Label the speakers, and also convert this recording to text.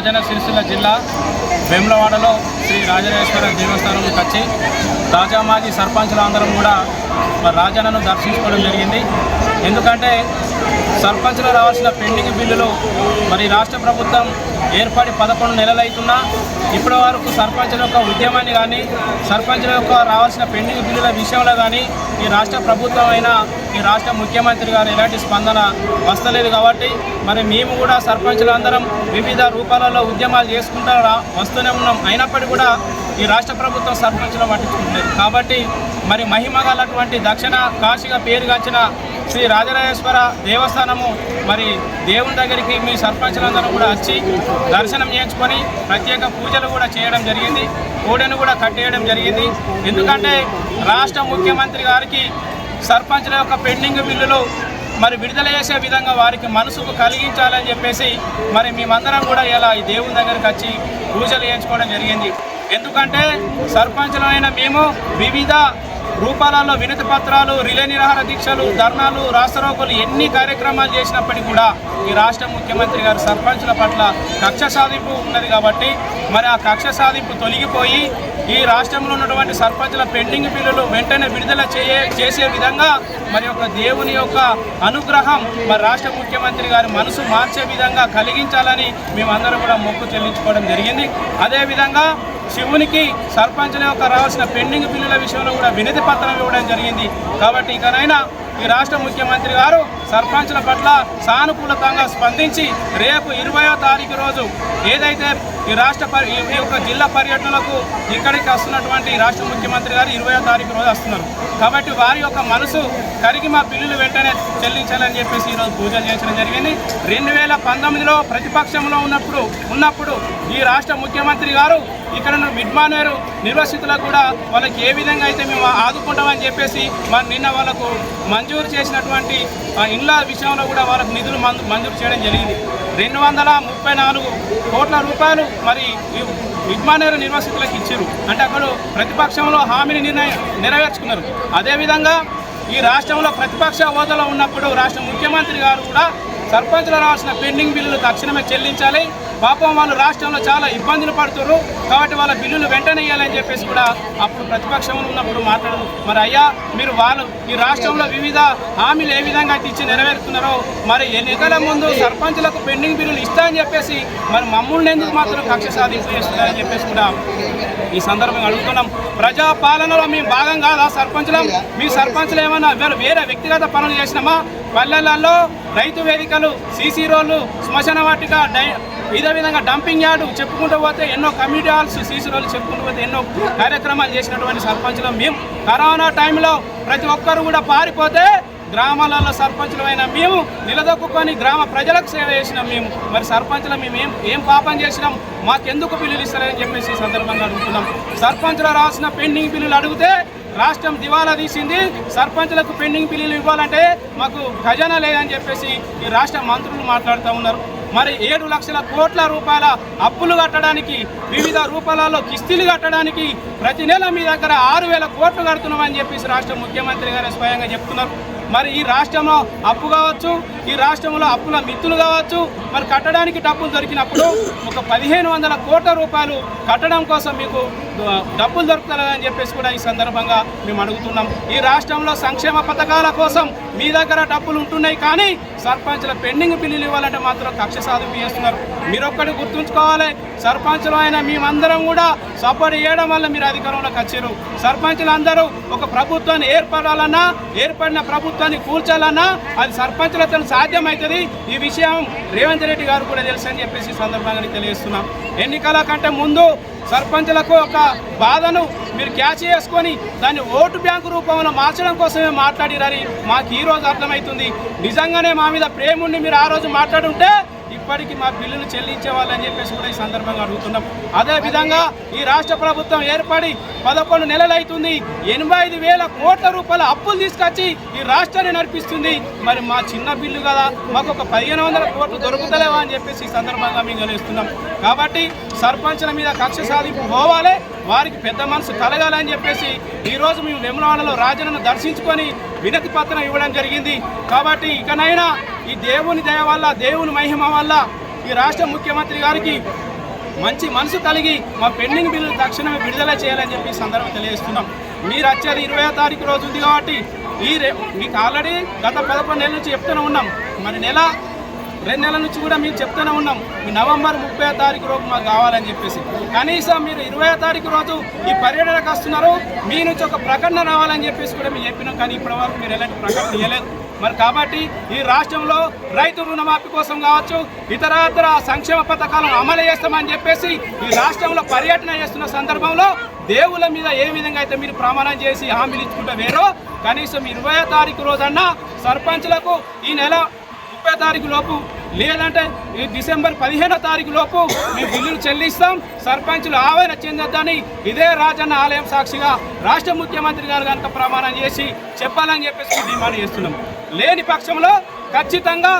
Speaker 1: రాజన్న సిరిసిల్ల జిల్లా వేములవాడలో శ్రీ రాజరాజేశ్వర దేవస్థానంకి వచ్చి రాజా మాజీ సర్పంచులు అందరం కూడా మరి రాజన్నను దర్శించుకోవడం జరిగింది. ఎందుకంటే సర్పంచులు రావాల్సిన పెండింగ్ బిల్లులు మరి రాష్ట్ర ప్రభుత్వం ఏర్పడి పదకొండు నెలలు ఇప్పటి వరకు సర్పంచుల యొక్క ఉద్యమాన్ని కానీ సర్పంచుల యొక్క రావాల్సిన పెండింగ్ బిల్లుల విషయంలో కానీ ఈ రాష్ట్ర ప్రభుత్వం అయినా ఈ రాష్ట్ర ముఖ్యమంత్రి గారు ఎలాంటి స్పందన వస్తలేదు కాబట్టి మరి మేము కూడా సర్పంచులందరం వివిధ రూపాలలో ఉద్యమాలు చేసుకుంటూ వస్తూనే ఉన్నాం. అయినప్పటికీ కూడా ఈ రాష్ట్ర ప్రభుత్వం సర్పంచులు పట్టించుకుంటలేదు. కాబట్టి మరి మహిమ గలటువంటి దక్షిణ కాశీగా పేరుగాంచిన శ్రీ రాజరాజేశ్వర దేవస్థానము మరి దేవుని దగ్గరికి మీ సర్పంచులందరూ కూడా వచ్చి దర్శనం చేయించుకొని ప్రత్యేక పూజలు కూడా చేయడం జరిగింది. కోడెను కూడా కట్టేయడం జరిగింది. ఎందుకంటే రాష్ట్ర ముఖ్యమంత్రి గారికి సర్పంచ్ల యొక్క పెండింగ్ బిల్లులు మరి విడుదల చేసే విధంగా వారికి మనసుకు కలిగించాలని చెప్పేసి మరి మేమందరం కూడా ఇలా ఈ దేవుని దగ్గరికి వచ్చి పూజలు చేయించుకోవడం జరిగింది. ఎందుకంటే సర్పంచులైన మేము వివిధ రూపాలలో వినతి పత్రాలు రిలే నిరాహార దీక్షలు ధర్నాలు రాష్ట్రోకులు ఎన్ని కార్యక్రమాలు చేసినప్పటికీ కూడా ఈ రాష్ట్ర ముఖ్యమంత్రి గారు సర్పంచుల పట్ల కక్ష సాధింపు ఉన్నది కాబట్టి మరి ఆ కక్ష సాధింపు తొలగిపోయి ఈ రాష్ట్రంలో ఉన్నటువంటి సర్పంచుల పెండింగ్ బిల్లులు వెంటనే విడుదల చేయ చేసే విధంగా మరి యొక్క దేవుని యొక్క అనుగ్రహం మరి రాష్ట్ర ముఖ్యమంత్రి గారి మనసు మార్చే విధంగా కలిగించాలని మేమందరం కూడా మొక్కు చెల్లించుకోవడం జరిగింది. అదేవిధంగా శివునికి సర్పంచుల యొక్క రావాల్సిన పెండింగ్ బిల్లుల విషయంలో కూడా వినతి పత్రం ఇవ్వడం జరిగింది. కాబట్టి ఇకనైనా ఈ రాష్ట్ర ముఖ్యమంత్రి గారు సర్పంచుల పట్ల సానుకూలతంగా స్పందించి రేపు ఇరవయో తారీఖు రోజు ఏదైతే ఈ రాష్ట్ర పర్- ఈ యొక్క జిల్లా పర్యటనలకు ఇక్కడికి వస్తున్నటువంటి ఈ రాష్ట్ర ముఖ్యమంత్రి గారు ఇరవయో తారీఖు రోజు వస్తున్నారు. కాబట్టి వారి యొక్క మనసు కరిగి మా బిల్లులు వెంటనే చెల్లించాలని చెప్పేసి ఈరోజు పూజలు చేయించడం జరిగింది. రెండు వేల పంతొమ్మిదిలో ప్రతిపక్షంలో ఉన్నప్పుడు ఉన్నప్పుడు ఈ రాష్ట్ర ముఖ్యమంత్రి గారు ఇక్కడ మిడ్ మిడ్మానేరు నిర్వసితులకు కూడా వాళ్ళకి ఏ విధంగా అయితే మేము ఆదుకుంటామని చెప్పేసి మరి నిన్న వాళ్ళకు మంజూరు చేసినటువంటి ఇండ్ల విషయంలో కూడా వాళ్ళకు నిధులు మంజూరు చేయడం జరిగింది. రెండు వందల ముప్పై నాలుగు కోట్ల రూపాయలు మరి ఈ మిడ్మానేరు నిర్వసితులకు ఇచ్చారు. అంటే అక్కడ ప్రతిపక్షంలో హామీని నిర్ణయం నెరవేర్చుకున్నారు. అదేవిధంగా ఈ రాష్ట్రంలో ప్రతిపక్ష హోదాలో ఉన్నప్పుడు రాష్ట్ర ముఖ్యమంత్రి గారు కూడా సర్పంచ్లు రావాల్సిన పెండింగ్ బిల్లులు తక్షణమే చెల్లించాలి. పాపం వాళ్ళు రాష్ట్రంలో చాలా ఇబ్బందులు పడుతున్నారు. కాబట్టి వాళ్ళ బిల్లులు వెంటనే ఇవ్వాలని చెప్పేసి కూడా అప్పుడు ప్రతిపక్షంలో ఉన్నప్పుడు మాట్లాడదు మరి అయ్యా మీరు వాళ్ళు ఈ రాష్ట్రంలో వివిధ హామీలు ఏ విధంగా అయితే ఇచ్చి నెరవేరుతున్నారో మరి ఎన్నికల ముందు సర్పంచులకు పెండింగ్ బిల్లులు ఇస్తా అని చెప్పేసి మరి మమ్మల్ని ఎందుకు మాత్రం కక్ష సాధింపు చేస్తున్నారని చెప్పేసి కూడా ఈ సందర్భంగా అడుగుతున్నాం. ప్రజా పాలనలో మేము భాగం కాదా సర్పంచులం? మీ సర్పంచులు ఏమన్నా వేరే వేరే వ్యక్తిగత పనులు చేసినామా? పల్లెలలో రైతు వేదికలు సీసీ రోడ్లు శ్మశాన వాటిక డై ఇదే విధంగా డంపింగ్ యార్డు చెప్పుకుంటూ పోతే ఎన్నో కమ్యూనిటీ హాల్స్ సీసీ చెప్పుకుంటూ పోతే ఎన్నో కార్యక్రమాలు చేసినటువంటి సర్పంచులు మేము. కరోనా టైంలో ప్రతి ఒక్కరు కూడా పారిపోతే గ్రామాలలో సర్పంచులమైన మేము నిలదొక్కుని గ్రామ ప్రజలకు సేవ చేసినాం మేము. మరి సర్పంచులు మేము ఏం ఏం పాపం చేసినాం? మాకెందుకు బిల్లులు ఇస్తారని చెప్పేసి ఈ సందర్భంగా అడుగుతున్నాం. సర్పంచులు రాసిన పెండింగ్ బిల్లులు అడిగితే రాష్ట్రం దివాలా తీసింది. సర్పంచులకు పెండింగ్ బిల్లులు ఇవ్వాలంటే మాకు ఖజానా లేదని చెప్పేసి ఈ రాష్ట్ర మంత్రులు మాట్లాడుతూ ఉన్నారు. మరి ఏడు లక్షల కోట్ల రూపాయల అప్పులు కట్టడానికి వివిధ రూపాలలో కిస్తీలు కట్టడానికి ప్రతి నెల మీ దగ్గర ఆరు వేల కోట్లు కడుతున్నామని చెప్పేసి రాష్ట్ర ముఖ్యమంత్రి గారు స్వయంగా చెప్తున్నారు. మరి ఈ రాష్ట్రంలో అప్పు కావచ్చు ఈ రాష్ట్రంలో అప్పుల మిత్తులు కావచ్చు మరి కట్టడానికి డబ్బులు దొరికినప్పుడు ఒక పదిహేను వందల కోట్ల రూపాయలు కట్టడం కోసం మీకు డబ్బులు దొరుకుతారని చెప్పేసి కూడా ఈ సందర్భంగా మేము అడుగుతున్నాం. ఈ రాష్ట్రంలో సంక్షేమ పథకాల కోసం మీ దగ్గర డబ్బులు ఉంటున్నాయి కానీ సర్పంచ్ల పెండింగ్ బిల్లులు ఇవ్వాలంటే మాత్రం కక్ష సాధింపు చేస్తున్నారు. మీరు ఒక్కటి గుర్తుంచుకోవాలి సర్పంచ్లు అయిన మేమందరం కూడా సపోర్ట్ చేయడం వల్ల మీరు అధికారంలోకి వచ్చారు. సర్పంచ్లందరూ అందరూ ఒక ప్రభుత్వాన్ని ఏర్పడాలన్నా ఏర్పడిన ప్రభుత్వాన్ని కూల్చాలన్నా అది సర్పంచులతో సాధ్యమవుతుంది ఈ విషయం రేవంత్ రెడ్డి గారు కూడా తెలుసు అని చెప్పేసి ఈ సందర్భంగా తెలియజేస్తున్నాం. ఎన్నికల కంటే ముందు సర్పంచులకు ఒక బాధను మీరు క్యాచ్ చేసుకొని దాన్ని ఓటు బ్యాంకు రూపంలో మార్చడం కోసమే మాట్లాడిరని మాకు ఈ రోజు అర్థమవుతుంది. నిజంగానే మా మీద ప్రేమ ఉండి మీరు ఆ రోజు మాట్లాడుంటే ఇప్పటికీ మా బిల్లులు చెల్లించే వాళ్ళని చెప్పేసి కూడా ఈ సందర్భంగా అడుగుతున్నాం. అదే విధంగా ఈ రాష్ట్ర ప్రభుత్వం ఏర్పడి పదకొండు నెలలు అవుతుంది ఎనభై ఐదు వేల కోట్ల రూపాయల అప్పులు తీసుకొచ్చి ఈ రాష్ట్రాన్ని నడిపిస్తుంది. మరి మా చిన్న బిల్లు కదా మాకు ఒక పదిహేను వందల కోట్లు దొరుకుతలేవా అని చెప్పేసి ఈ సందర్భంగా మేము గెలుస్తున్నాం కాబట్టి సర్పంచుల మీద కక్ష సాధింపు పోవాలి వారికి పెద్ద మనసు కలగాలని చెప్పేసి ఈరోజు మేము వెములవాడలో రాజనను దర్శించుకొని వినతి పత్రం ఇవ్వడం జరిగింది. కాబట్టి ఇకనైనా ఈ దేవుని దయ వల్ల దేవుని మహిమ వల్ల ఈ రాష్ట్ర ముఖ్యమంత్రి గారికి మంచి మనసు కలిగి మా పెండింగ్ బిల్లు తక్షణమే విడుదల చేయాలని చెప్పి సందర్భం తెలియజేస్తున్నాం. మీరు వచ్చేది ఇరవై తారీఖు రోజు ఉంది కాబట్టి ఈ మీకు ఆల్రెడీ గత పదకొండు నెలల నుంచి చెప్తూనే ఉన్నాం. మరి నెల రెండు నెలల నుంచి కూడా మేము చెప్తూనే ఉన్నాం. ఈ నవంబర్ ముప్పై తారీఖు రోజు మాకు కావాలని చెప్పేసి. కనీసం మీరు ఇరవై తారీఖు రోజు ఈ పర్యటనకు వస్తున్నారు. మీ నుంచి ఒక ప్రకటన రావాలని చెప్పేసి కూడా మేము చెప్పినాం. కానీ ఇప్పటివరకు మీరు ఎలాంటి ప్రకటన ఇవ్వలేదు. మరి కాబట్టి ఈ రాష్ట్రంలో రైతు రుణమాఫీ కోసం కావచ్చు ఇతర ఇతర సంక్షేమ పథకాలను అమలు చేస్తామని చెప్పేసి ఈ రాష్ట్రంలో పర్యటన చేస్తున్న సందర్భంలో దేవుళ్ళ మీద ఏ విధంగా అయితే మీరు ప్రమాణం చేసి హామీలు ఇచ్చుకుంటే వేరో కనీసం ఇరవై తారీఖు రోజన్నా సర్పంచ్లకు ఈ నెల ముప్పై తారీఖు లోపు లేదంటే ఈ డిసెంబర్ పదిహేనో తారీఖు లోపు మీ బిల్లులు చెల్లిస్తాం సర్పంచులు ఆవేదన చెందొద్దని ఇదే రాజన్న ఆలయం సాక్షిగా రాష్ట్ర ముఖ్యమంత్రి గారు కనుక ప్రమాణం చేసి చెప్పాలని చెప్పేసి డిమాండ్ చేస్తున్నాం. లేని పక్షంలో ఖచ్చితంగా